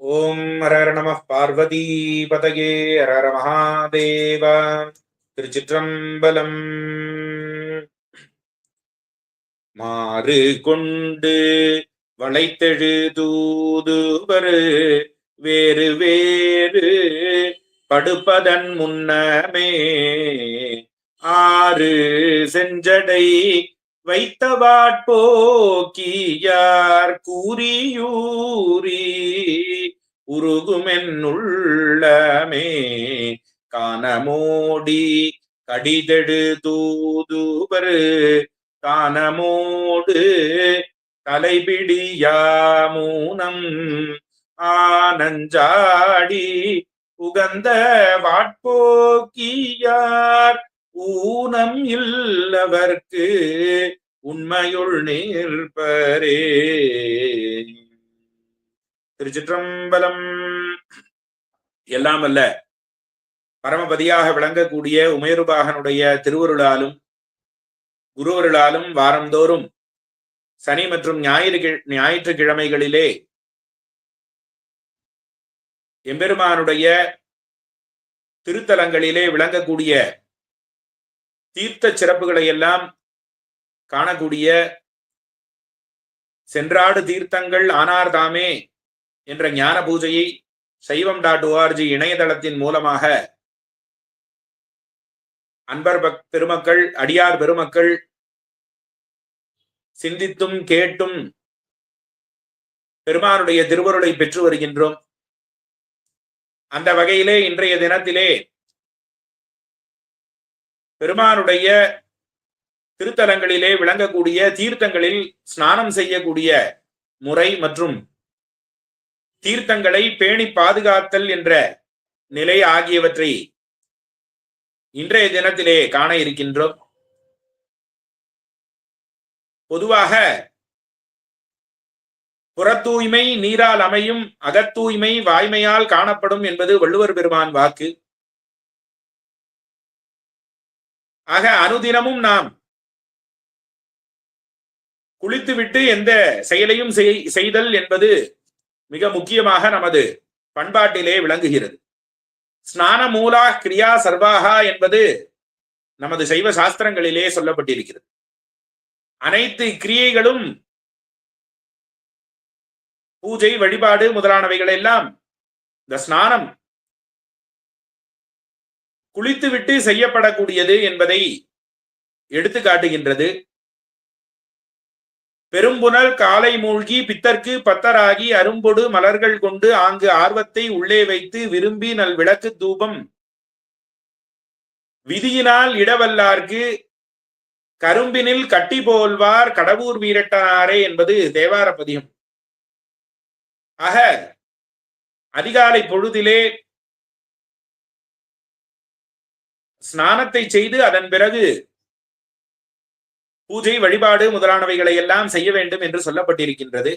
ஓம் ஹரஹர நம பார்வதி பதகே ஹரஹர மகாதேவ. திருச்சிற்றம்பலம். மாறு கொண்டு வளைத்தெழு தூதுவர் வேறு வேறு படுப்பதன் முன்னமே. ஆறு செஞ்சடை வைத்தவாட்போக்கியார் கூறியூரீ உருகுமென்னுள்ளமே. காணமோடி கடிதெடு தூதுவர் தானமோடு தலைபிடியாமூனம் ஆனஞ்சாடி உகந்த வாட்போக்கியார் ஊனம் இல்லவர்க்கு உண்மையுள் நிற்பரே. திருச்சிற்றம்பலம். எல்லாம் அல்ல பரமபதியாக விளங்கக்கூடிய உமேருபாகனுடைய திருவருளாலும் குருவருளாலும் வாரந்தோறும் சனி மற்றும் ஞாயிறு ஞாயிற்றுக்கிழமைகளிலே எம்பெருமானுடைய திருத்தலங்களிலே விளங்கக்கூடிய தீர்த்த சிறப்புகளை எல்லாம் காணக்கூடிய சென்றாடு தீர்த்தங்கள் ஆனார் தாமே என்ற ஞான பூஜையை சைவம் டாட் ஓஆர்ஜி இணையதளத்தின் மூலமாக அன்பர் பக் பெருமக்கள் அடியார் பெருமக்கள் சிந்தித்தும் கேட்டும் பெருமானுடைய திருவருளை பெற்று வருகின்றோம். அந்த வகையிலே இன்றைய தினத்திலே பெருமானுடைய திருத்தலங்களிலே விளங்கக்கூடிய தீர்த்தங்களில் ஸ்நானம் செய்யக்கூடிய முறை மற்றும் தீர்த்தங்களை பேணி பாதுகாத்தல் என்ற நிலை ஆகியவற்றை இன்றைய தினத்திலே காண இருக்கின்றோம். பொதுவாக புறத்தூய்மை நீரால் அமையும் அகத்தூய்மை வாய்மையால் காணப்படும் என்பது வள்ளுவர் பெருமான் வாக்கு. ஆக அனுதினமும் நாம் குளித்துவிட்டு எந்த செயலையும் செய்தல் என்பது மிக முக்கியமாக நமது பண்பாட்டிலே விளங்குகிறது. ஸ்நான மூலா கிரியா சர்வாகா என்பது நமது சைவ சாஸ்திரங்களிலே சொல்லப்பட்டிருக்கிறது. அனைத்து கிரியைகளும் பூஜை வழிபாடு முதலானவைகள் எல்லாம் இந்த ஸ்நானம் குளித்துவிட்டு செய்யப்படக்கூடியது என்பதை எடுத்து காட்டுகின்றது பெரும்புணல் காலை மூழ்கி பித்தர்க்கு பத்தராகி அரும்பொடு மலர்கள் கொண்டு ஆங்கு ஆர்வத்தை உள்ளே வைத்து விரும்பி நல் விளக்கு தூபம். விதியினால் இடவல்லார்க்கு கரும்பினில் கட்டி போல்வார் கடவுர் வீரட்டனாரே என்பது தேவார பதியம் ஆக அதிகாலை பொழுதிலே ஸ்நானத்தை செய்து அதன் பிறகு பூஜை வழிபாடு முதலானவைகளை எல்லாம் செய்ய வேண்டும் என்று சொல்லப்பட்டிருக்கின்றது.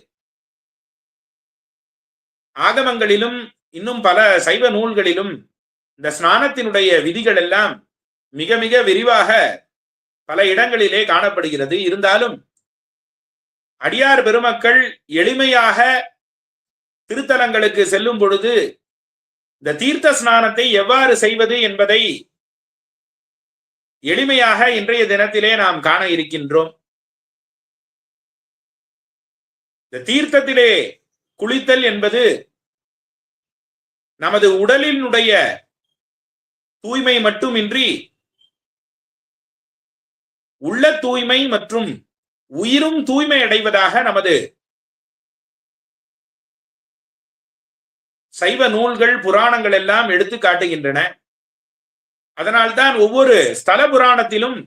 ஆகமங்களிலும் இன்னும் பல சைவ நூல்களிலும் இந்த ஸ்நானத்தினுடைய விதிகள் எல்லாம் மிக மிக விரிவாக பல இடங்களிலே காணப்படுகிறது. இருந்தாலும் அடியார் பெருமக்கள் எளிமையாக திருத்தலங்களுக்கு செல்லும் பொழுது இந்த தீர்த்த ஸ்நானத்தை எவ்வாறு செய்வது என்பதை எளிமையாக இன்றைய தினத்திலே நாம் காண இருக்கின்றோம். இந்த தீர்த்தத்திலே குளித்தல் என்பது நமது உடலினுடைய தூய்மை மட்டுமின்றி உள்ள தூய்மை மற்றும் உயிரும் தூய்மை அடைவதாக நமது சைவ நூல்கள் புராணங்கள் எல்லாம் எடுத்து காட்டுகின்றன. அதனால்தான் ஒவ்வொரு ஸ்தல புராணத்திலும்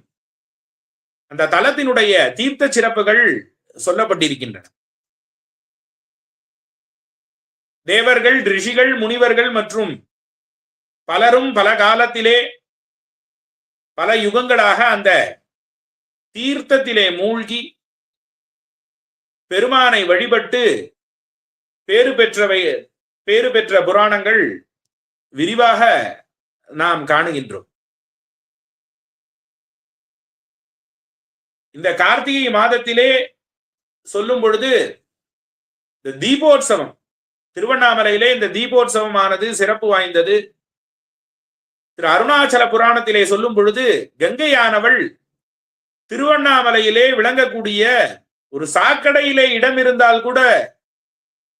அந்த தலத்தினுடைய தீர்த்த சிறப்புகள் சொல்லப்பட்டிருக்கின்றன. தேவர்கள் ரிஷிகள் முனிவர்கள் மற்றும் பலரும் பல காலத்திலே பல யுகங்களாக அந்த தீர்த்தத்திலே மூழ்கி பெருமானை வழிபட்டு பேறு பெற்றவை பேறு பெற்ற புராணங்கள் விரிவாக நாம் காணுகின்றோம். இந்த கார்த்திகை மாதத்திலே சொல்லும் பொழுது இந்த தீபோற்சவம் திருவண்ணாமலையிலே இந்த தீபோற்சவமானது சிறப்பு வாய்ந்தது. திரு அருணாச்சல புராணத்திலே சொல்லும் பொழுது கங்கையானவள் திருவண்ணாமலையிலே விளங்கக்கூடிய ஒரு சாக்கடையிலே இடம் இருந்தால் கூட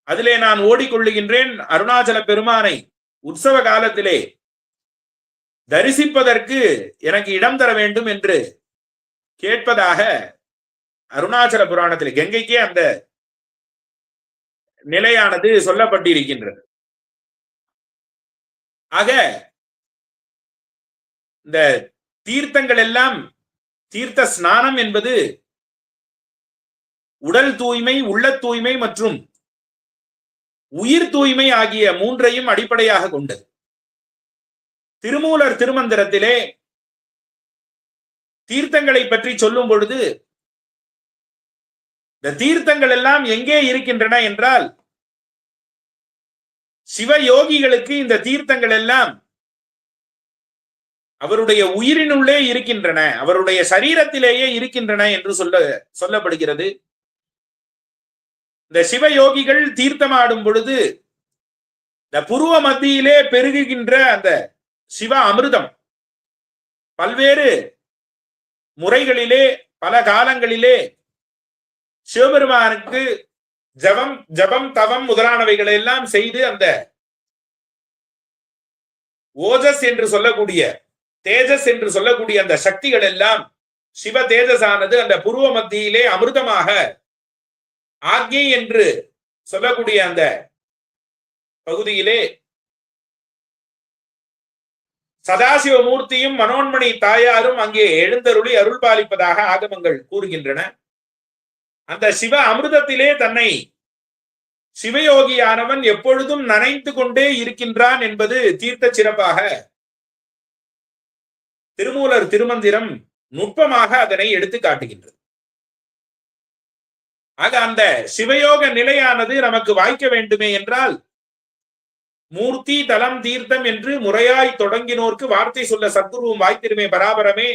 அதிலே நான் ஓடிக்கொள்ளுகின்றேன் அருணாச்சல பெருமானை. உற்சவ காலத்திலே தரிசிப்பதற்கு எனக்கு இடம் தர வேண்டும் என்று கேட்பதாக அருணாச்சல புராணத்தில் கங்கைக்கே அந்த நிலையானது சொல்லப்பட்டிருக்கின்றது. ஆக இந்த தீர்த்தங்கள் எல்லாம் தீர்த்த ஸ்நானம் என்பது உடல் தூய்மை உள்ள தூய்மை மற்றும் உயிர் தூய்மை ஆகிய மூன்றையும் அடிப்படையாக கொண்டது. திருமூலர் திருமந்திரத்திலே தீர்த்தங்களை பற்றி சொல்லும் பொழுது இந்த தீர்த்தங்கள் எல்லாம் எங்கே இருக்கின்றன என்றால் சிவயோகிகளுக்கு இந்த தீர்த்தங்கள் எல்லாம் அவருடைய உயிரினுள்ளே இருக்கின்றன அவருடைய சரீரத்திலேயே இருக்கின்றன என்று சொல்ல சொல்லப்படுகிறது. இந்த சிவயோகிகள் தீர்த்தமாடும் பொழுது இந்த புருவ மத்தியிலே பெருகுகின்ற அந்த சிவ அமிர்தம். பல்வேறு முறைகளிலே பல காலங்களிலே சிவபெருமானுக்கு ஜபம் ஜபம் தவம் முதலானவைகளை எல்லாம் செய்து அந்த ஓஜஸ் என்று சொல்லக்கூடிய தேஜஸ் என்று சொல்லக்கூடிய அந்த சக்திகள் எல்லாம் சிவ தேஜஸானது அந்த புருவ மத்தியிலே அமிர்தமாக ஆக்ஞை என்று சொல்லக்கூடிய அந்த பகுதியிலே சதாசிவ மூர்த்தியும் மனோன்மணி தாயாரும் அங்கே எழுந்தருளி அருள் பாலிப்பதாக ஆகமங்கள் கூறுகின்றன. அந்த சிவ அமிர்தத்திலே தன்னை சிவயோகியானவன் எப்பொழுதும் நனைந்து கொண்டே இருக்கின்றான் என்பது தீர்த்த சிறப்பாக திருமூலர் திருமந்திரம் நுட்பமாக அதனை எடுத்து காட்டுகின்றது. ஆக அந்த சிவயோக நிலையானது நமக்கு வாய்க்க வேண்டுமே என்றால் மூர்த்தி தலம் தீர்த்தம் என்று முறையாய் தொடங்கினோர்க்கு வார்த்தை சொல்ல சத்குருவும் வாய்த்திருமே பராபரமே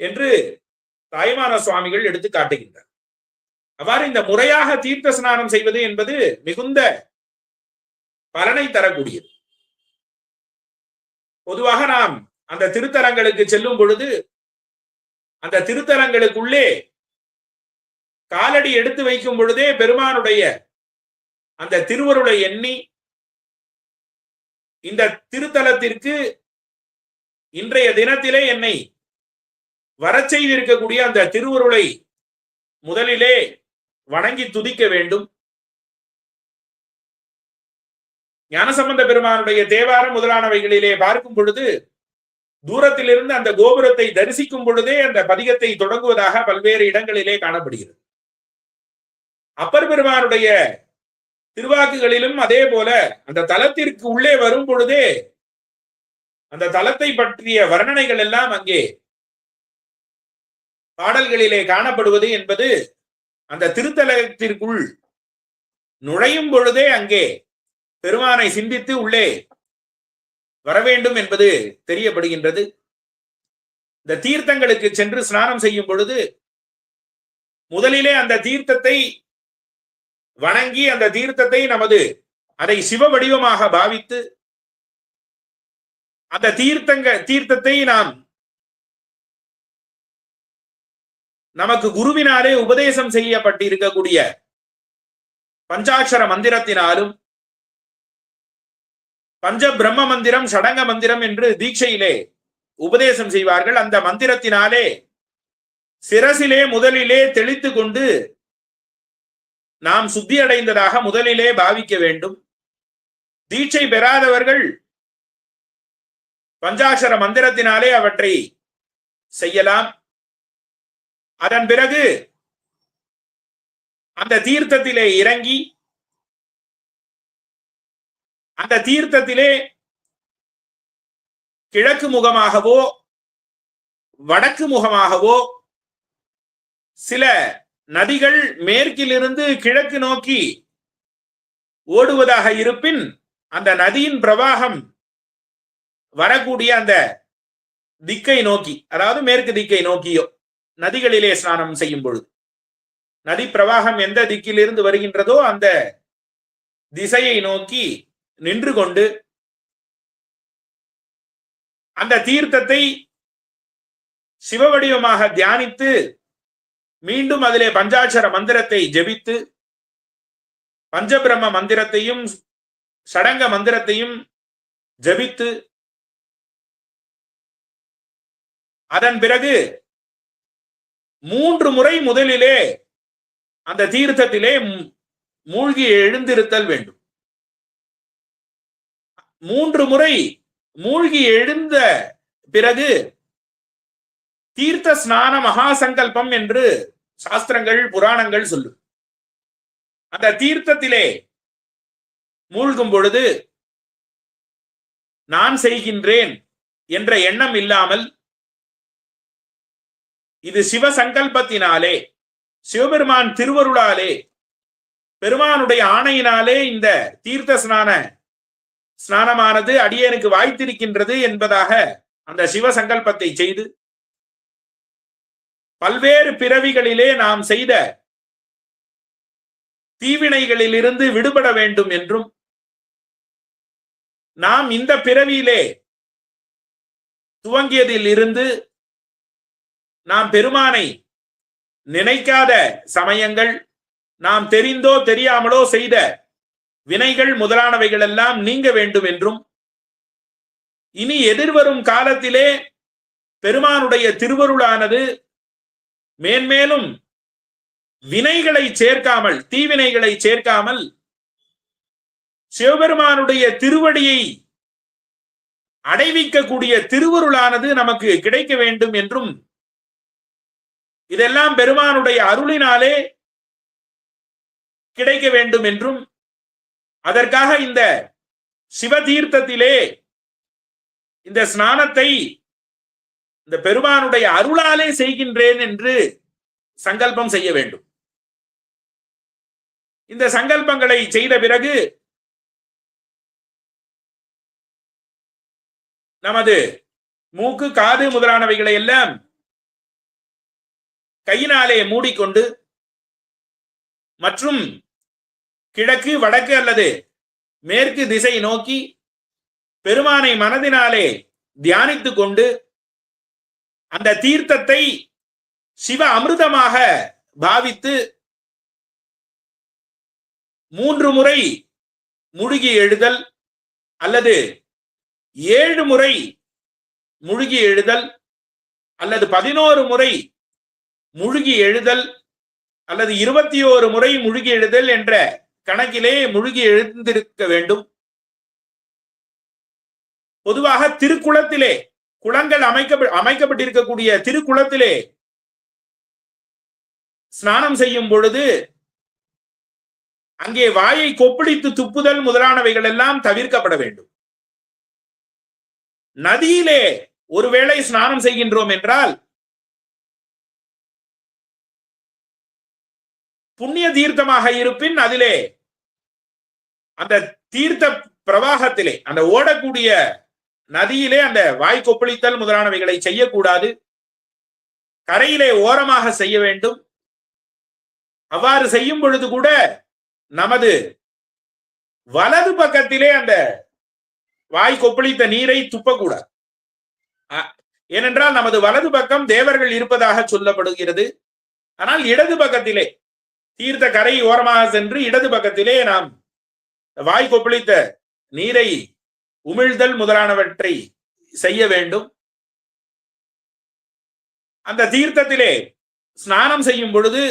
என்று தாய்மான சுவாமிகள் எடுத்து காட்டுகின்றார். அவ்வாறு இந்த முறையாக தீர்த்த ஸ்நானம் செய்வது என்பது மிகுந்த பலனை தரக்கூடியது. பொதுவாக நாம் அந்த திருத்தலங்களுக்கு செல்லும் பொழுது அந்த திருத்தலங்களுக்குள்ளே காலடி எடுத்து வைக்கும் பொழுதே பெருமானுடைய அந்த திருவருளை எண்ணி இந்த திருத்தலத்திற்கு இன்றைய தினத்திலே என்னை வர செய்திருக்கக்கூடிய அந்த திருவருளை முதலிலே வணங்கி துதிக்க வேண்டும். ஞானசம்பந்த பெருமானுடைய தேவாரம் முதலானவைகளிலே பார்க்கும் பொழுது தூரத்திலிருந்து அந்த கோபுரத்தை தரிசிக்கும் பொழுதே அந்த பதிகத்தை தொடங்குவதாக பல்வேறு இடங்களிலே காணப்படுகிறது. அப்பர் பெருமானுடைய திருவாக்குகளிலும் அதே போல அந்த தலத்திற்கு உள்ளே வரும் பொழுதே அந்த தலத்தை பற்றிய வர்ணனைகள் எல்லாம் அங்கே பாடல்களிலே காணப்படுவது என்பது அந்த திருத்தலத்திற்குள் நுழையும் பொழுதே அங்கே பெருமானை சிந்தித்து உள்ளே வர வேண்டும் என்பது தெரியப்படுகின்றது. இந்த தீர்த்தங்களுக்கு சென்று ஸ்நானம் செய்யும் பொழுது முதலிலே அந்த தீர்த்தத்தை வணங்கி அந்த தீர்த்தத்தை நமது அதை சிவ வடிவமாக பாவித்து அந்த தீர்த்தங்க தீர்த்தத்தை நாம் நமக்கு குருவினாலே உபதேசம் செய்யப்பட்டிருக்கக்கூடிய பஞ்சாட்சர மந்திரத்தினாலும் பஞ்ச பிரம்ம மந்திரம் சடங்க மந்திரம் என்று தீட்சையிலே உபதேசம் செய்வார்கள். அந்த மந்திரத்தினாலே சிரசிலே முதலிலே தெளித்து கொண்டு நாம் சுத்தி அடைந்ததாக முதலிலே பாவிக்க வேண்டும். தீட்சை பெறாதவர்கள் பஞ்சாட்சர மந்திரத்தினாலே அவற்றை செய்யலாம். அதன் பிறகு அந்த தீர்த்தத்திலே இறங்கி அந்த தீர்த்தத்திலே கிழக்கு முகமாகவோ வடக்கு முகமாகவோ சில நதிகள் மேற்கிலிருந்து கிழக்கு நோக்கி ஓடுவதாக இருப்பின் அந்த நதியின் பிரவாகம் வரக்கூடிய அந்த திக்கை நோக்கி அதாவது மேற்கு திக்கை நோக்கியோ நதிகளிலே ஸ்நானம் செய்யும் பொழுது. நதி பிரவாகம் எந்த திக்கிலிருந்து வருகின்றதோ அந்த திசையை நோக்கி நின்று கொண்டு அந்த தீர்த்தத்தை சிவவடிவமாக தியானித்து மீண்டும் அதிலே பஞ்சாட்சர மந்திரத்தை ஜெபித்து பஞ்சபிரம்ம மந்திரத்தையும் சடங்க மந்திரத்தையும் ஜபித்து அதன் பிறகு மூன்று முறை முதலிலே அந்த தீர்த்தத்திலே மூழ்கி எழுந்திருத்தல் வேண்டும். மூன்று முறை மூழ்கி எழுந்த பிறகு தீர்த்த ஸ்நான மகா சங்கல்பம் என்று சாஸ்திரங்கள் புராணங்கள் சொல்லும். அந்த தீர்த்தத்திலே மூழ்கும் பொழுது நான் செய்கின்றேன் என்ற எண்ணம் இல்லாமல் இது சிவ சங்கல்பத்தினாலே சிவபெருமான் திருவருளாலே பெருமானுடைய ஆணையினாலே இந்த தீர்த்த ஸ்நான ஸ்நானமானது அடியனுக்கு வாய்த்திருக்கின்றது என்பதாக அந்த சிவ சங்கல்பத்தை செய்து பல்வேறு பிறவிகளிலே நாம் செய்த தீவினைகளிலிருந்து விடுபட வேண்டும் என்றும் நாம் இந்த பிறவியிலே துவங்கியதில் இருந்து நாம் பெருமானை நினைக்காத சமயங்கள் நாம் தெரிந்தோ தெரியாமலோ செய்த வினைகள் முதலானவைகள் எல்லாம் நீங்க வேண்டும் என்றும் இனி எதிர்வரும் காலத்திலே பெருமானுடைய திருவருளானது மேன்மேலும் வினைகளை சேர்க்காமல் தீவினைகளை சேர்க்காமல் சிவபெருமானுடைய திருவடியை அடைவிக்கக்கூடிய திருவருளானது நமக்கு கிடைக்க வேண்டும் என்றும் இதெல்லாம் பெருமானுடைய அருளினாலே கிடைக்க வேண்டும் என்றும் அதற்காக இந்த சிவதீர்த்தத்திலே இந்த ஸ்நானத்தை இந்த பெருமானுடைய அருளாலே செய்கின்றேன் என்று சங்கல்பம் செய்ய வேண்டும். இந்த சங்கல்பங்களை செய்த பிறகு நமது மூக்கு காது முதலானவைகளை எல்லாம் கையினாலே மூடிக்கொண்டு மற்றும் கிழக்கு வடக்கு அல்லது மேற்கு திசை நோக்கி பெருமானை மனதினாலே தியானித்துக் கொண்டு அந்த தீர்த்தத்தை சிவ அமிர்தமாக பாவித்து மூன்று முறை முழுகி எழுதல் அல்லது ஏழு முறை முழுகி எழுதல் அல்லது பதினோரு முறை முழுகி எழுதல் அல்லது இருபத்தி ஓரு முறை முழுகி எழுதல் என்ற கணக்கிலே முழுகி எழுந்திருக்க வேண்டும். பொதுவாக திருக்குளத்திலே குளங்கள் அமைக்க அமைக்கப்பட்டிருக்கக்கூடிய திருக்குளத்திலே ஸ்நானம் செய்யும் பொழுது அங்கே வாயை கொப்பிடித்து துப்புதல் முதலானவைகள் எல்லாம் தவிர்க்கப்பட வேண்டும். நதியிலே ஒருவேளை ஸ்நானம் செய்கின்றோம் என்றால் புண்ணிய தீர்த்தமாக இருப்பின் அதிலே அந்த தீர்த்த பிரவாகத்திலே அந்த ஓடக்கூடிய நதியிலே அந்த வாய் கொப்பளித்தல் முதலானவைகளை செய்யக்கூடாது. கரையிலே ஓரமாக செய்ய வேண்டும். அவ்வாறு செய்யும் பொழுது கூட நமது வலது பக்கத்திலே அந்த வாய் கொப்பளித்த நீரை துப்பக்கூடாது. ஏனென்றால் நமது வலது பக்கம் தேவர்கள் இருப்பதாக சொல்லப்படுகிறது. ஆனால் இடது பக்கத்திலே தீர்த்த கரை ஓரமாக சென்று இடது பக்கத்திலே நாம் வாய் கொப்பளித்த நீரை உமிழ்தல் முதலானவற்றை செய்ய வேண்டும். அந்த தீர்த்தத்திலே ஸ்நானம் செய்யும் பொழுது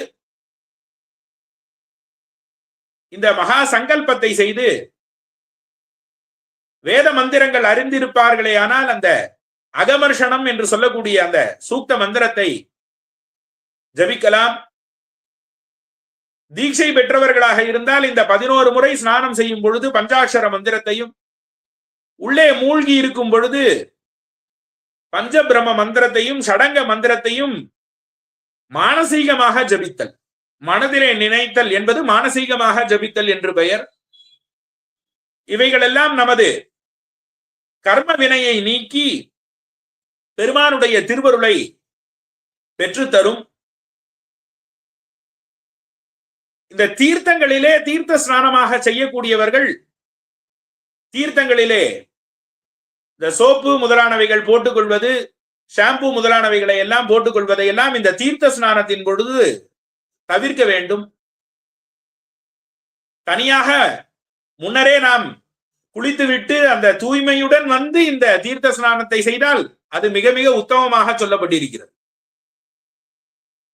இந்த மகா சங்கல்பத்தை செய்து வேத மந்திரங்கள் அறிந்திருப்பார்களே ஆனால் அந்த அகமர்ஷனம் என்று சொல்லக்கூடிய அந்த சூக்த மந்திரத்தை ஜபிக்கலாம். தீட்சை பெற்றவர்களாக இருந்தால் இந்த பதினோரு முறை ஸ்நானம் செய்யும் பொழுது பஞ்சாட்சர மந்திரத்தையும் உள்ளே மூழ்கி இருக்கும் பொழுது பஞ்சபிரம மந்திரத்தையும் சடங்க மந்திரத்தையும் மானசீகமாக ஜபித்தல். மனதிலே நினைத்தல் என்பது மானசீகமாக ஜபித்தல் என்று பெயர். இவைகளெல்லாம் நமது கர்ம வினையை நீக்கி பெருமானுடைய திருவருளை பெற்றுத்தரும். இந்த தீர்த்தங்களிலே தீர்த்த ஸ்நானமாக செய்யக்கூடியவர்கள் தீர்த்தங்களிலே இந்த சோப்பு முதலானவைகள் போட்டுக்கொள்வது ஷாம்பு முதலானவைகளை எல்லாம் போட்டுக்கொள்வதை எல்லாம் இந்த தீர்த்த ஸ்நானத்தின் பொழுது தவிர்க்க வேண்டும். தனியாக முன்னரே நாம் குளித்துவிட்டு அந்த தூய்மையுடன் வந்து இந்த தீர்த்த ஸ்நானத்தை செய்தால் அது மிக மிக உத்தமமாக சொல்லப்பட்டிருக்கிறது.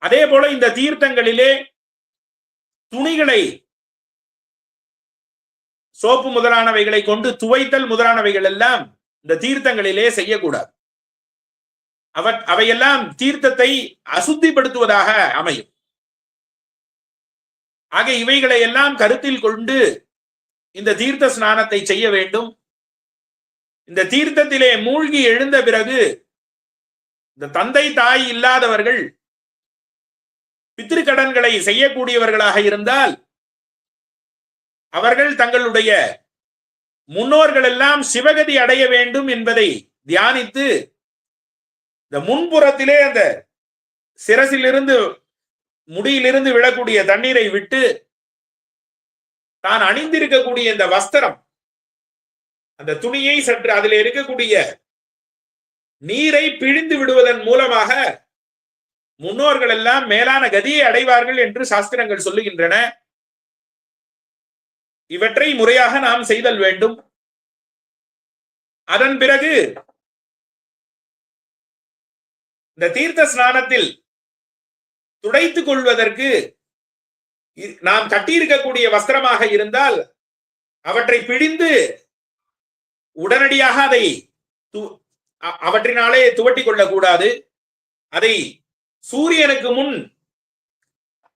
அதே போல இந்த தீர்த்தங்களிலே துணிகளை சோப்பு முதலானவைகளை கொண்டு துவைத்தல் முதலானவைகள் எல்லாம் இந்த தீர்த்தங்களிலே செய்யக்கூடாது. அவ அவையெல்லாம் தீர்த்தத்தை அசுத்திப்படுத்துவதாக அமையும். ஆக இவைகளை எல்லாம் கருத்தில் கொண்டு இந்த தீர்த்த ஸ்நானத்தை செய்ய வேண்டும். இந்த தீர்த்தத்திலே மூழ்கி எழுந்த பிறகு இந்த தந்தை தாய் இல்லாதவர்கள் பித்திருக்கடன்களை செய்யக்கூடியவர்களாக இருந்தால் அவர்கள் தங்களுடைய முன்னோர்கள் எல்லாம் சிவகதி அடைய வேண்டும் என்பதை தியானித்து இந்த முன்புறத்திலே அந்த சிரசிலிருந்து முடியிலிருந்து விழக்கூடிய தண்ணீரை விட்டு தான் அணிந்திருக்கக்கூடிய இந்த வஸ்திரம் அந்த துணியை சற்று அதில் இருக்கக்கூடிய நீரை பிழிந்து விடுவதன் மூலமாக முன்னோர்கள் எல்லாம் மேலான கதியை அடைவார்கள் என்று சாஸ்திரங்கள் சொல்லுகின்றன. இவற்றை முறையாக நாம் செய்தல் வேண்டும். அதன் பிறகு இந்த தீர்த்த ஸ்நானத்தில் துடைத்துக் கொள்வதற்கு நாம் கட்டியிருக்கக்கூடிய வஸ்திரமாக இருந்தால் அவற்றை பிழிந்து உடனடியாக அதை து- அ- அவற்றினாலே துவட்டி கொள்ளக்கூடாது. அதை சூரியனுக்கு முன்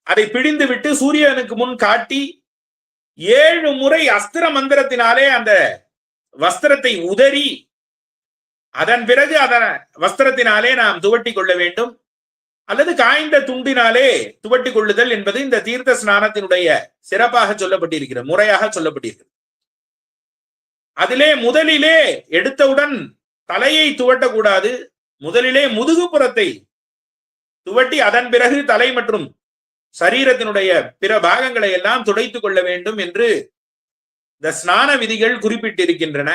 அதை பிழிந்து விட்டு சூரியனுக்கு முன் காட்டி ஏழு முறை அஸ்திர மந்திரத்தினாலே அந்த வஸ்திரத்தை உதறி அதன் பிறகு அதன் வஸ்திரத்தினாலே நாம் துவட்டி கொள்ள வேண்டும். அல்லது காய்ந்த துண்டினாலே துவட்டி கொள்ளுதல் என்பது இந்த தீர்த்த ஸ்நானத்தினுடைய சிறப்பாக சொல்லப்பட்டிருக்கிறது முறையாக சொல்லப்பட்டிருக்கிறது. அதிலே முதலிலே எடுத்தவுடன் தலையை துவட்டக்கூடாது முதலிலே முதுகுப்புறத்தை துவட்டி அதன் பிறகு தலை மற்றும் சரீரத்தினுடைய பிற பாகங்களை எல்லாம் துடைத்துக் கொள்ள வேண்டும் என்று இந்த ஸ்நான விதிகள் குறிப்பிட்டிருக்கின்றன.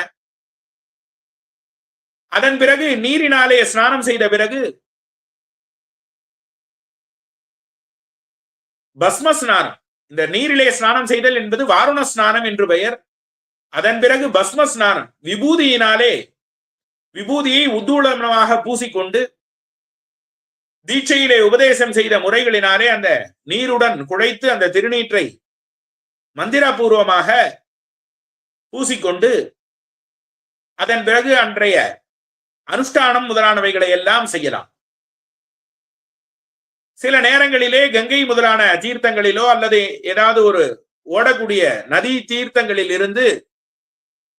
அதன் பிறகு நீரினாலே ஸ்நானம் செய்த பிறகு பஸ்ம ஸ்நானம். இந்த நீரிலே ஸ்நானம் செய்தல் என்பது வாருண ஸ்நானம் என்று பெயர். அதன் பிறகு பஸ்ம ஸ்நானம். விபூதியினாலே விபூதியை உத்தூளமாக பூசிக்கொண்டு தீட்சையிலே உபதேசம் செய்த முறைகளினாலே அந்த நீருடன் குழைத்து அந்த திருநீற்றை மந்திரபூர்வமாக பூசிக்கொண்டு அதன் பிறகு அன்றைய அனுஷ்டானம் முதலானவைகளை எல்லாம் செய்யலாம். சில நேரங்களிலே கங்கை முதலான தீர்த்தங்களிலோ அல்லது ஏதாவது ஒரு ஓடக்கூடிய நதி தீர்த்தங்களில் இருந்து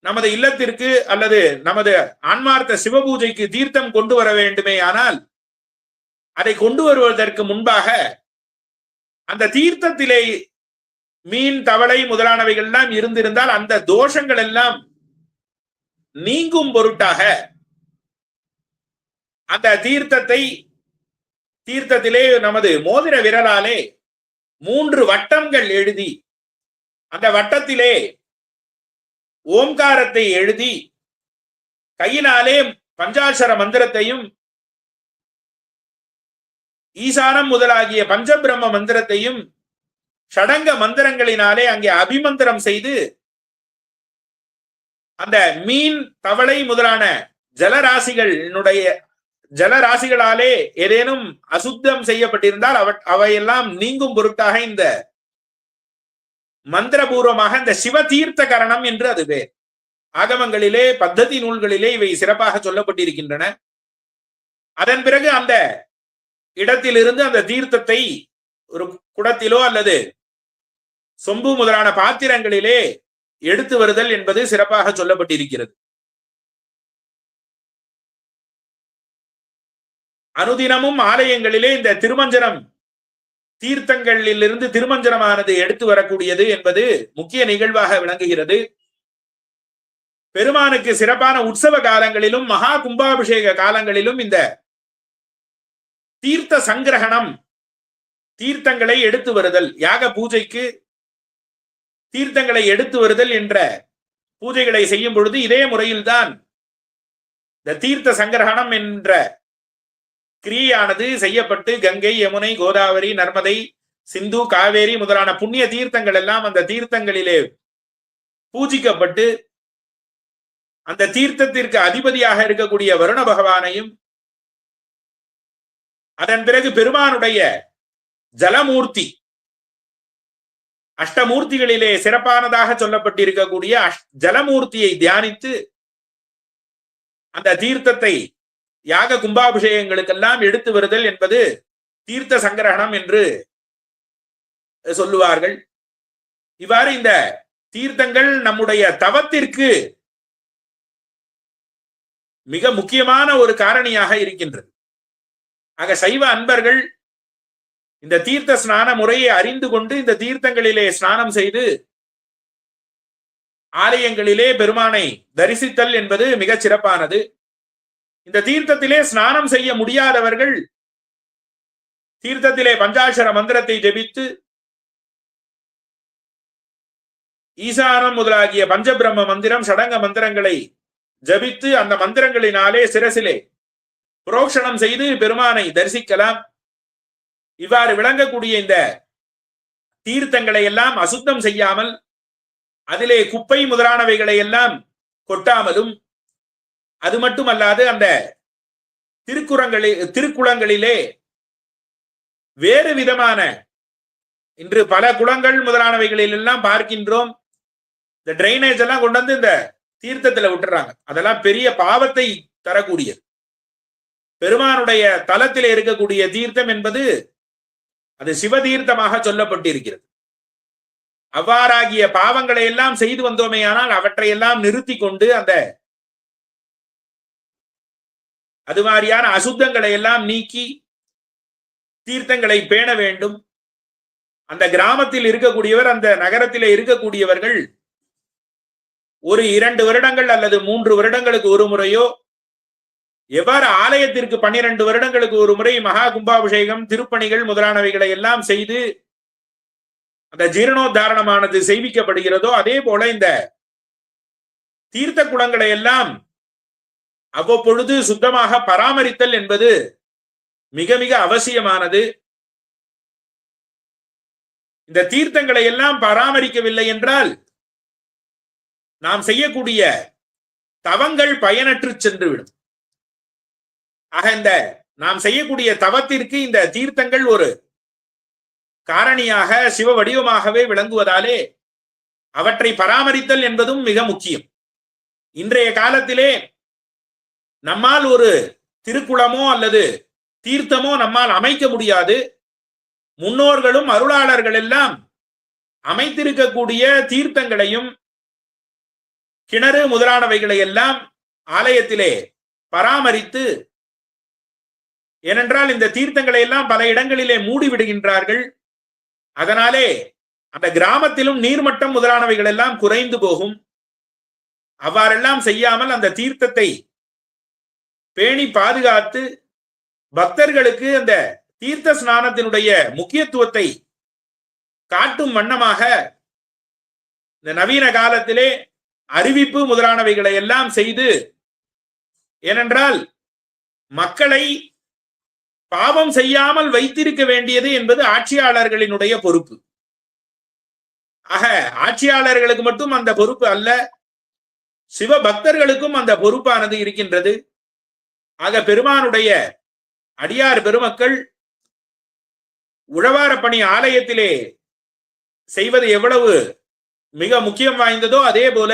நமது இல்லத்திற்கு அல்லது நமது ஆன்மார்த்த சிவபூஜைக்கு தீர்த்தம் கொண்டு வர வேண்டுமே ஆனால் அதை கொண்டு வருவதற்கு முன்பாக அந்த தீர்த்தத்திலே மீன் தவளை முதலானவைகள் எல்லாம் இருந்திருந்தால் அந்த தோஷங்கள் எல்லாம் நீங்கும் பொருட்டாக அந்த தீர்த்தத்தை தீர்த்தத்திலே நமது மோதிர விரலாலே மூன்று வட்டங்கள் எழுதி அந்த வட்டத்திலே ஓம்காரத்தை எழுதி கையினாலே பஞ்சாட்சர மந்திரத்தையும் ஈசானம் முதலாகிய பஞ்சபிரம்ம மந்திரத்தையும் ஷடங்க மந்திரங்களினாலே அங்கே அபிமந்திரம் செய்து அந்த மீன் தவளை முதலான ஜலராசிகளினுடைய ஜலராசிகளாலே ஏதேனும் அசுத்தம் செய்யப்பட்டிருந்தால் அவ அவையெல்லாம் நீங்கும் பொருட்டாக இந்த மந்திரபூர்வமாக இந்த சிவ தீர்த்த கரணம் என்று அது பேர். ஆகமங்களிலே பத்ததி நூல்களிலே இவை சிறப்பாக சொல்லப்பட்டிருக்கின்றன. அதன் பிறகு அந்த இடத்திலிருந்து அந்த தீர்த்தத்தை ஒரு குடத்திலோ அல்லது சொம்பு முதலான பாத்திரங்களிலே எடுத்து வருதல் என்பது சிறப்பாக சொல்லப்பட்டிருக்கிறது. அனுதினமும் ஆலயங்களிலே இந்த திருமஞ்சனம் தீர்த்தங்களிலிருந்து திருமஞ்சனமானது எடுத்து வரக்கூடியது என்பது முக்கிய நிகழ்வாக விளங்குகிறது. பெருமானுக்கு சிறப்பான உற்சவ காலங்களிலும் மகா கும்பாபிஷேக காலங்களிலும் இந்த தீர்த்த சங்கிரகணம் தீர்த்தங்களை எடுத்து வருதல் யாக பூஜைக்கு தீர்த்தங்களை எடுத்து வருதல் என்ற பூஜைகளை செய்யும் பொழுது இதே முறையில்தான் இந்த தீர்த்த சங்கிரகணம் என்ற கிரியையானது செய்யப்பட்டு கங்கை யமுனை கோதாவரி நர்மதை சிந்து காவேரி முதலான புண்ணிய தீர்த்தங்கள் எல்லாம் அந்த தீர்த்தங்களிலே பூஜிக்கப்பட்டு அந்த தீர்த்தத்திற்கு அதிபதியாக இருக்கக்கூடிய வருண பகவானையும் அதன் பிறகு பெருமானுடைய ஜலமூர்த்தி அஷ்டமூர்த்திகளிலே சிறப்பானதாக சொல்லப்பட்டிருக்கக்கூடிய அஷ்- ஜலமூர்த்தியை தியானித்து அந்த தீர்த்தத்தை யாக கும்பாபிஷேகங்களுக்கெல்லாம் எடுத்து வருதல் என்பது தீர்த்த சங்கிரகணம் என்று சொல்லுவார்கள். இவ்வாறு இந்த தீர்த்தங்கள் நம்முடைய தவத்திற்கு மிக முக்கியமான ஒரு காரணியாக இருக்கின்றது. ஆக சைவ அன்பர்கள் இந்த தீர்த்த ஸ்நான முறையை அறிந்து கொண்டு இந்த தீர்த்தங்களிலே ஸ்நானம் செய்து ஆலயங்களிலே பெருமானை தரிசித்தல் என்பது மிகச் சிறப்பானது. இந்த தீர்த்தத்திலே ஸ்நானம் செய்ய முடியாதவர்கள் தீர்த்தத்திலே பஞ்சாட்சர மந்திரத்தை ஜெபித்து ஈசானம் முதலாகிய பஞ்சபிரம்ம மந்திரம் சடங்க மந்திரங்களை ஜபித்து அந்த மந்திரங்களினாலே சிரசிலே புரோக்ஷணம் செய்து பெருமானை தரிசிக்கலாம். இவ்வாறு விளங்கக்கூடிய இந்த தீர்த்தங்களை எல்லாம் அசுத்தம் செய்யாமல் அதிலே குப்பை முதலானவைகளை எல்லாம் கொட்டாமலும் அது மட்டுமல்லாது அந்த திருக்குறங்களில் திருக்குளங்களிலே வேறு விதமான இன்று பல குளங்கள் முதலானவைகளில் எல்லாம் பார்க்கின்றோம். இந்த டிரைனேஜ் எல்லாம் கொண்டு வந்து இந்த தீர்த்தத்துல விட்டுறாங்க. அதெல்லாம் பெரிய பாவத்தை தரக்கூடியது. பெருமானுடைய தலத்தில் இருக்கக்கூடிய தீர்த்தம் என்பது அது சிவதீர்த்தமாக சொல்லப்பட்டிருக்கிறது. அவ்வாறாகிய பாவங்களை எல்லாம் செய்து வந்தோமேயானால் அவற்றையெல்லாம் நிறுத்தி கொண்டு அந்த அது மாதிரியான அசுத்தங்களை எல்லாம் நீக்கி தீர்த்தங்களை பேண வேண்டும். அந்த கிராமத்தில் இருக்கக்கூடியவர் அந்த நகரத்தில் இருக்கக்கூடியவர்கள் ஒரு இரண்டு வருடங்கள் அல்லது மூன்று வருடங்களுக்கு ஒரு முறையோ எவ்வாறு ஆலயத்திற்கு பன்னிரண்டு வருடங்களுக்கு ஒரு முறை மகா கும்பாபிஷேகம் திருப்பணிகள் முதலானவைகளை எல்லாம் செய்து அந்த ஜீரணோத்தாரணமானது செய்விக்கப்படுகிறதோ அதே போல இந்த தீர்த்த குளங்களை எல்லாம் அவ்வப்பொழுது சுத்தமாக பராமரித்தல் என்பது மிக மிக அவசியமானது. இந்த தீர்த்தங்களை எல்லாம் பராமரிக்கவில்லை என்றால் நாம் செய்யக்கூடிய தவங்கள் பயனற்று சென்றுவிடும். ஆக இந்த நாம் செய்யக்கூடிய தவத்திற்கு இந்த தீர்த்தங்கள் ஒரு காரணியாக சிவ வடிவமாகவே விளங்குவதாலே அவற்றை பராமரித்தல் என்பதும் மிக முக்கியம். இன்றைய காலத்திலே நம்மால் ஒரு திருக்குளமோ அல்லது தீர்த்தமோ நம்மால் அமைக்க முடியாது. முன்னோர்களும் அருளாளர்கள் எல்லாம் அமைத்திருக்கக்கூடிய தீர்த்தங்களையும் கிணறு முதலானவைகளை எல்லாம் ஆலயத்திலே பராமரித்து ஏனென்றால் இந்த தீர்த்தங்களை எல்லாம் பல இடங்களிலே மூடி விடுகின்றார்கள் அதனாலே அந்த கிராமத்திலும் நீர்மட்டம் முதலானவைகள் எல்லாம் குறைந்து போகும். அவ்வாறெல்லாம் செய்யாமல் அந்த தீர்த்தத்தை பேணி பாதுகாத்து பக்தர்களுக்கு அந்த தீர்த்த ஸ்நானத்தினுடைய முக்கியத்துவத்தை காட்டும் வண்ணமாக இந்த நவீன காலத்திலே அறிவிப்பு முதலானவைகளை எல்லாம் செய்து ஏனென்றால் மக்களை பாவம் செய்யாமல் வைத்திருக்க வேண்டியது என்பது ஆட்சியாளர்களினுடைய பொறுப்பு. ஆக ஆட்சியாளர்களுக்கு மட்டும் அந்த பொறுப்பு அல்ல சிவ பக்தர்களுக்கும் அந்த பொறுப்பானது இருக்கின்றது. ஆக பெருமானுடைய அடியார் பெருமக்கள் உழவார பணி ஆலயத்திலே செய்வது எவ்வளவு மிக முக்கியம் வாய்ந்ததோ அதே போல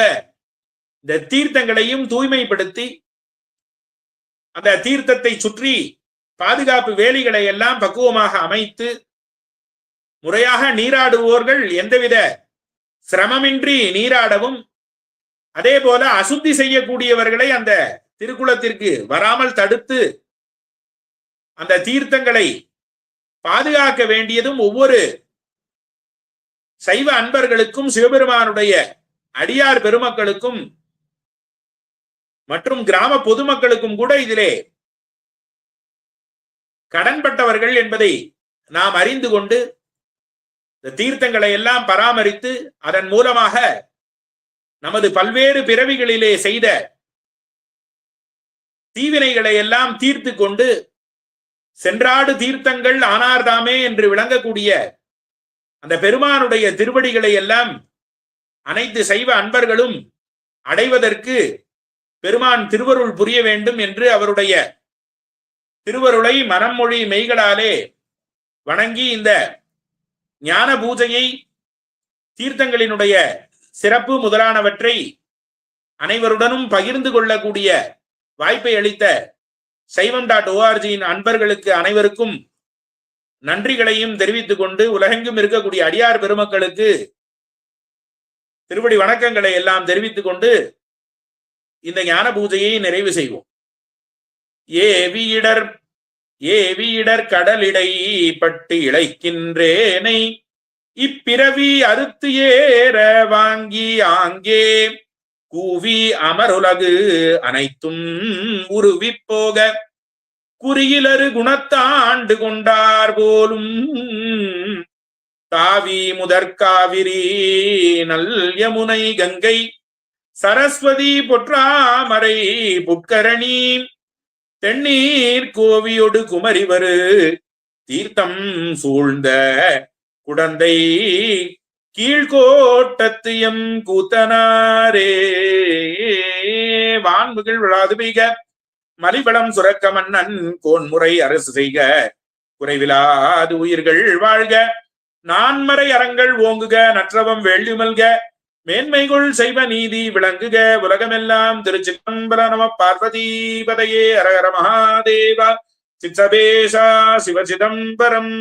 இந்த தீர்த்தங்களையும் தூய்மைப்படுத்தி அந்த தீர்த்தத்தை சுற்றி பாதுகாப்பு வேலிகளை எல்லாம் பக்குவமாக அமைத்து முறையாக நீராடுவோர்கள் எந்தவித சிரமமின்றி நீராடவும் அதே போல அசுத்தி செய்யக்கூடியவர்களை அந்த திருக்குளத்திற்கு வராமல் தடுத்து அந்த தீர்த்தங்களை பாதுகாக்க வேண்டியதும் ஒவ்வொரு சைவ அன்பர்களுக்கும் சிவபெருமானுடைய அடியார் பெருமக்களுக்கும் மற்றும் கிராம பொதுமக்களுக்கும் கூட இதிலே கடன்பட்டவர்கள் என்பதை நாம் அறிந்து கொண்டு இந்த தீர்த்தங்களை எல்லாம் பராமரித்து அதன் மூலமாக நமது பல்வேறு பிறவிகளிலே செய்த தீவினைகளை எல்லாம் தீர்த்து கொண்டு சென்றாடு தீர்த்தங்கள் ஆனார்தாமே என்று விளங்கக்கூடிய அந்த பெருமானுடைய திருவடிகளை எல்லாம் அனைத்து சைவ அன்பர்களும் அடைவதற்கு பெருமான் திருவருள் புரிய வேண்டும் என்று அவருடைய திருவருளை மனம் மொழி மெய்களாலே வணங்கி இந்த ஞான பூஜையை தீர்த்தங்களினுடைய சிறப்பு முதலானவற்றை அனைவருடனும் பகிர்ந்து கொள்ளக்கூடிய வாய்ப்பை அளித்த சைவம் டாட் ஓஆர்ஜியின் அன்பர்களுக்கு அனைவருக்கும் நன்றிகளையும் தெரிவித்துக் கொண்டு உலகெங்கும் இருக்கக்கூடிய அடியார் பெருமக்களுக்கு திருவடி வணக்கங்களை எல்லாம் தெரிவித்துக் கொண்டு இந்த ஞான பூஜையை நிறைவு செய்வோம். ஏவியிடர் ஏவியிடர் கடலிடை பட்டு இழைக்கின்றேனை இப்பிறவி அறுத்து ஏற வாங்கி ஆங்கே கூவி அமருலகு அனைத்தும் உருவி போக குறியிலரு குணத்தாண்டு கொண்டார் போலும் தாவி முதற்காவிரி நல் யமுனை கங்கை சரஸ்வதி பொற்றாமரை புட்கரணி தென்னீர் கோவியொடு குமரிவரு. தீர்த்தம் சூழ்ந்த குடந்தை கீழ்கோட்டத்து எம் கூத்தனாரே. வான்மிகள் விழாது பெய்க. மலிபலம் சுரக்க மன்னன் கோன்முறை அரசு செய்க. குறைவிலாது உயிர்கள் வாழ்க. நான்மறை அறங்கள் ஓங்குக. நற்றவம் வெள்ளிமல்க மேன்மைகுள் செய்வ நீதி விளங்குக உலகமெல்லாம் திருச்சிதம்பர நம பார்வதீபதையே. அரகர மகாதேவா. சித்தபேஷா சிவ சிதம்பரம்